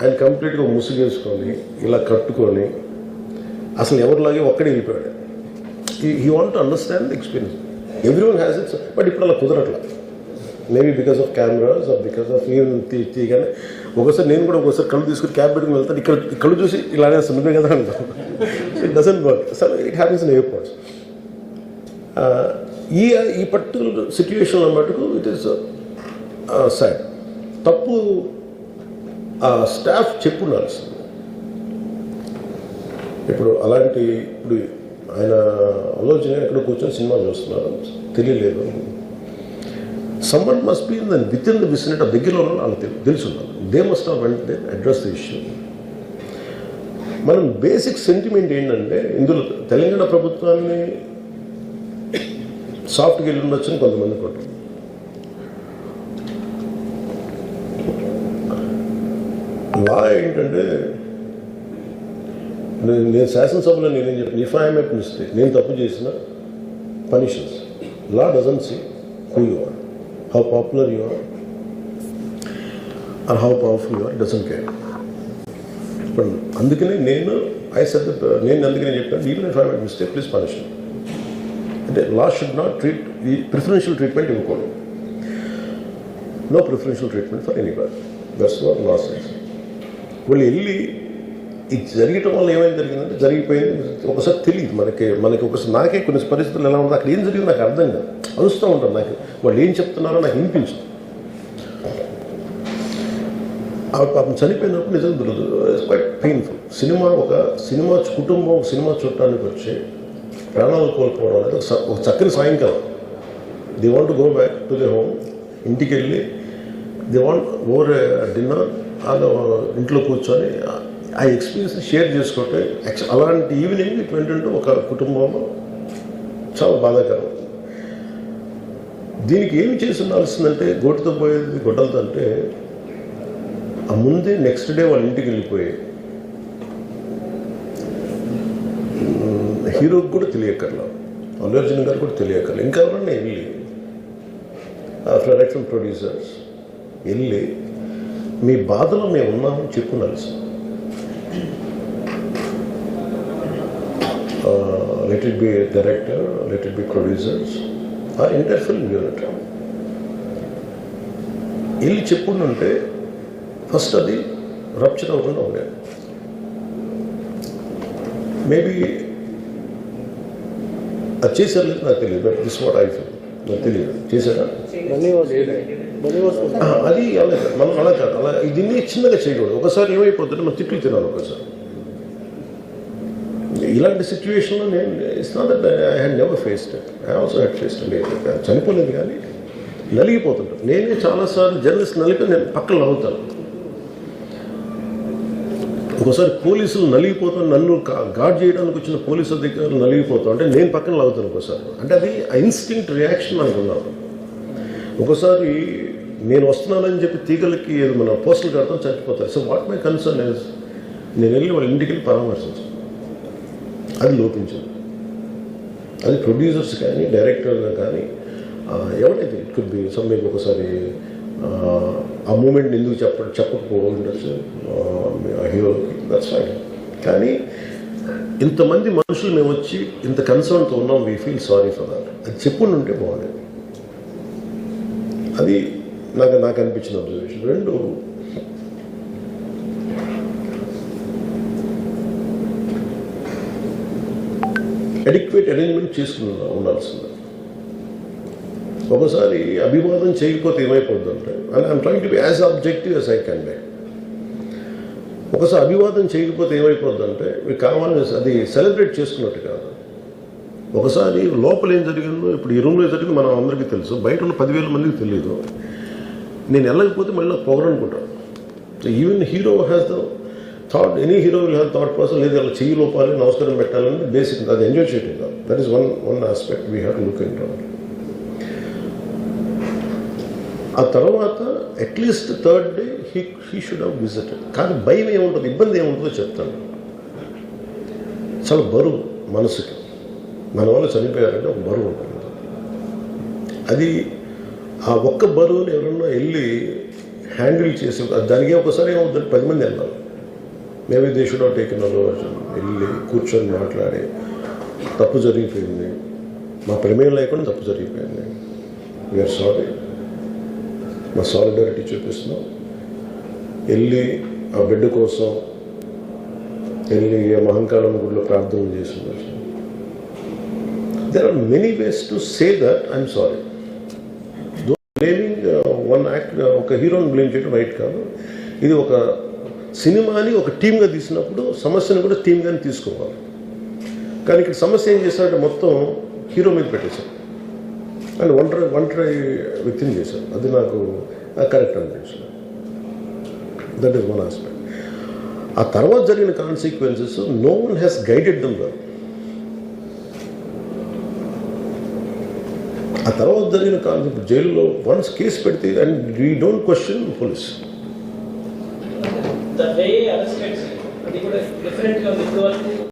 ఆయన కంప్లీట్గా ముసుగేసుకొని ఇలా కట్టుకొని అసలు ఎవరిలాగే ఒక్కడే వెళ్ళిపోయాడు. He want to understand the experience every one has its but ఇప్పుడు అలా కుదరట్లా. Maybe because of cameras or because of even తీయగానే ఒకసారి నేను కూడా ఒకసారి కళ్ళు తీసుకుని క్యాబ్ పెట్టుకుని వెళ్తాను. ఇక్కడ కళ్ళు చూసి ఇలానే సున్నమే కదా అంటాను it doesn't work sir it happens in airports ఈ ఈ పర్టికులర్ సిచ్యువేషన్లో మటుకు ఇట్ ఈస్ సాడ్ తప్పు ఆ స్టాఫ్ చెప్పు ఇప్పుడు అలాంటి ఇప్పుడు ఆయన ఆలోచన ఎక్కడ కూర్చొని సినిమా చూస్తున్నారు. తెలియలేదు. Someone must be in with in the vicinity దగ్గరలో ఉన్న వాళ్ళకి తెలు- they must have went address the issue మనం బేసిక్ సెంటిమెంట్ ఏంటంటే ఇందులో తెలంగాణ ప్రభుత్వాన్ని సాఫ్ట్గా వెళ్ళి ఉండొచ్చు అని కొంతమంది కొట్టారు. లా ఏంటంటే నేను నేను శాసనసభలో నేనేం చెప్పాను? ఇఫ్ ఐఎమ్ ఎట్ మిస్టేక్ నేను తప్పు చేసిన punishments law doesn't see who you are how popular you are are how powerful you are doesn't care ఇప్పుడు అందుకనే నేను ఐ సెట్ నేను అందుకనే చెప్పాను even if I'm at mistake please punish అంటే లా షుడ్ నాట్ ట్రీట్ ఈ preferential treatment ఇవ్వకూడదు no preferential treatment for any బర్ దట్స్ వాట్ లా సెన్స్ వాళ్ళు వెళ్ళి ఇది జరగటం వల్ల ఏమైనా జరిగిందంటే జరిగిపోయింది. ఒకసారి తెలియదు మనకి మనకి ఒకసారి నాకే కొన్ని పరిస్థితులు ఎలా ఉందో అక్కడ ఏం జరిగింది నాకు అర్థం కాదు. అరుస్తూ ఉంటాను నాకు. వాళ్ళు ఏం చెప్తున్నారో నాకు వినిపించదు. ఆవిడ పాపం చనిపోయినప్పుడు నిజం దొరకదు క్వైట్ పెయిన్ఫుల్ సినిమా ఒక సినిమా కుటుంబం ఒక సినిమా చూడటానికి వచ్చి ప్రాణాలు కోల్పోవడం అనేది ఒక స- ఒక చక్కని సాయంకాలం. The want go back to the home ఇంటికి వెళ్ళి ది వాంట్ ఓవర్ డిన్నర్ ఇంట్లో కూర్చొని ఆ- ఎక్స్పీరియన్స్ షేర్ చేసుకుంటే అలాంటి ఈవినింగ్ ఇటు ఏంటంటే ఒక కుటుంబంలో చాలా బాధాకరం. దీనికి ఏమి చేసి ఉండాల్సిందంటే గోటితో పోయేది గొడ్డలతో అంటే ఆ ముందే నెక్స్ట్ డే వాళ్ళ ఇంటికి వెళ్ళిపోయి హీరోకి కూడా తెలియక్కర్లేదు అల్లు అర్జున్ గారు కూడా తెలియకర్లా ఇంకా ఎవరన్నా వెళ్ళి డైరెక్టర్ ప్రొడ్యూసర్స్ వెళ్ళి మీ బాధలో మేము ఉన్నామని చెప్పున్నారు sir let it be director let it be producers ఆ ఎంటైర్ ఫిల్మ్ యూనిట్ వెళ్ళి చెప్పుంటే ఫస్ట్ అది రప్చర్ అవ్వకుండా ఉండేది. మేబీ అది చేశారు లేదు నాకు తెలియదు but this what I feel నాకు తెలియదు. చేశారా. అది అలా మనం అలా కాదు. అలా దీన్ని చిన్నగా చేయకూడదు. ఒకసారి ఏమైపోతుంటే మనం తిట్లు తినాలి ఒకసారి. ఇలాంటి సిచ్యువేషన్లో నేను it's not that I had never faced I also had faced చనిపోలేదు కానీ నలిగిపోతుంటాను నేనే చాలాసార్లు జర్నలిస్ట్ నలిపి నేను పక్కన నవ్వుతాను. ఒకసారి పోలీసులు నలిగిపోతాను నన్ను గార్డ్ చేయడానికి వచ్చిన పోలీసు అధికారులు నలిగిపోతాం అంటే నేను పక్కన లాగుతాను ఒకసారి. అంటే అది ఇన్స్టింక్ట్ రియాక్షన్ అనుకున్నాను ఒకసారి నేను వస్తున్నానని చెప్పి తీగలకి ఏదో మన పోస్టులు కడతాం చచ్చిపోతారు. So what my concern is నేను వెళ్ళి వాళ్ళ ఇంటికి వెళ్ళి పరామర్శించాను. అది లోపించాను అది ప్రొడ్యూసర్స్ కానీ డైరెక్టర్ కానీ ఎవరైతే ఇట్ కుడ్ బి సమ్ మీకు ఒకసారి ఆ, మూమెంట్ ఎందుకు చెప్ప చెప్పకపోవడం ఉండొచ్చు హీరోకి దట్స్ ఫైన్ కానీ ఇంతమంది మనుషులు మేము వచ్చి ఇంత కన్సర్న్తో ఉన్నాం we feel sorry for that అది చెప్పుండి ఉంటే బాగుండేది. అది నాకు నాకు అనిపించిన అబ్జర్వేషన్ రెండు అడిక్వేట్ అరేంజ్మెంట్ చేసుకుని ఉండాల్సింది. ఒకసారి అభివాదం చేయకపోతే ఏమైపోద్ది అంటే I'm trying to be as objective as I can be ఒకసారి అభివాదం చేయకపోతే ఏమైపోద్ది అంటే మీకు కావాలని అది సెలబ్రేట్ చేసుకున్నట్టు కాదు. ఒకసారి లోపల ఏం జరిగిందో ఇప్పుడు ఈ రూమ్లో జరిగింది మనం అందరికీ తెలుసు. బయట ఉన్న పదివేల మందికి తెలియదు నేను వెళ్ళకపోతే మళ్ళీ నాకు పొగరనుకుంటాను so even hero has the thought any hero will have thought person లేదు అలా చెయ్యి లోపాలి నమస్కారం పెట్టాలని బేసిక్ అది ఎంజాయ్ చేయటం కాదు. That is one one aspect we have to look in ఆ తర్వాత at least third day he he should have visited కానీ భయం ఏముంటుంది? ఇబ్బంది ఏముంటుందో చెప్తాను. చాలా బరువు మనసుకి. మన వల్ల చనిపోయారంటే ఒక బరువు ఉంటుంది. అది ఆ ఒక్క బరువుని ఎవరన్నా వెళ్ళి హ్యాండిల్ చేసి దానికి ఒకసారి ఏమవుతుంది పది మంది వెళ్ళాలి మేబీ దే షుడ్ టేకెన్ వెళ్ళి కూర్చొని మాట్లాడి తప్పు జరిగిపోయింది. మా ప్రమేయం లేకుండా తప్పు జరిగిపోయింది. వీఆర్ సారీ మా సాలిడారిటీ చూపిస్తున్నాం. వెళ్ళి ఆ బిడ్డ కోసం వెళ్ళి ఆ గుడిలో ప్రార్థన there are many ways to say to say that Though sorry uh, one act ఒక హీరోని బ్లేమ్ చేయడం రైట్ కాదు. ఇది ఒక సినిమాని ఒక టీమ్గా తీసినప్పుడు సమస్యను కూడా టీమ్గానే తీసుకోవాలి. కానీ ఇక్కడ సమస్య ఏం చేశారంటే మొత్తం హీరో మీద పెట్టేశారు. అండ్ ఒంటరి ఒంటరి వ్యక్తిని చేశారు. అది నాకు కరెక్ట్ అనిపించింది. దట్ ఈస్ వన్ ఆస్పెక్ట్ ఆ తర్వాత జరిగిన consequences no one has guided them well ఆ తర్వాత జరిగిన కాన్సెప్ట్ జైలులో వన్స్ కేసు పెడితే and we don't question police the way arrested అది కూడా డిఫరెంట్గా ఉంది. ఇప్పుడు వరకు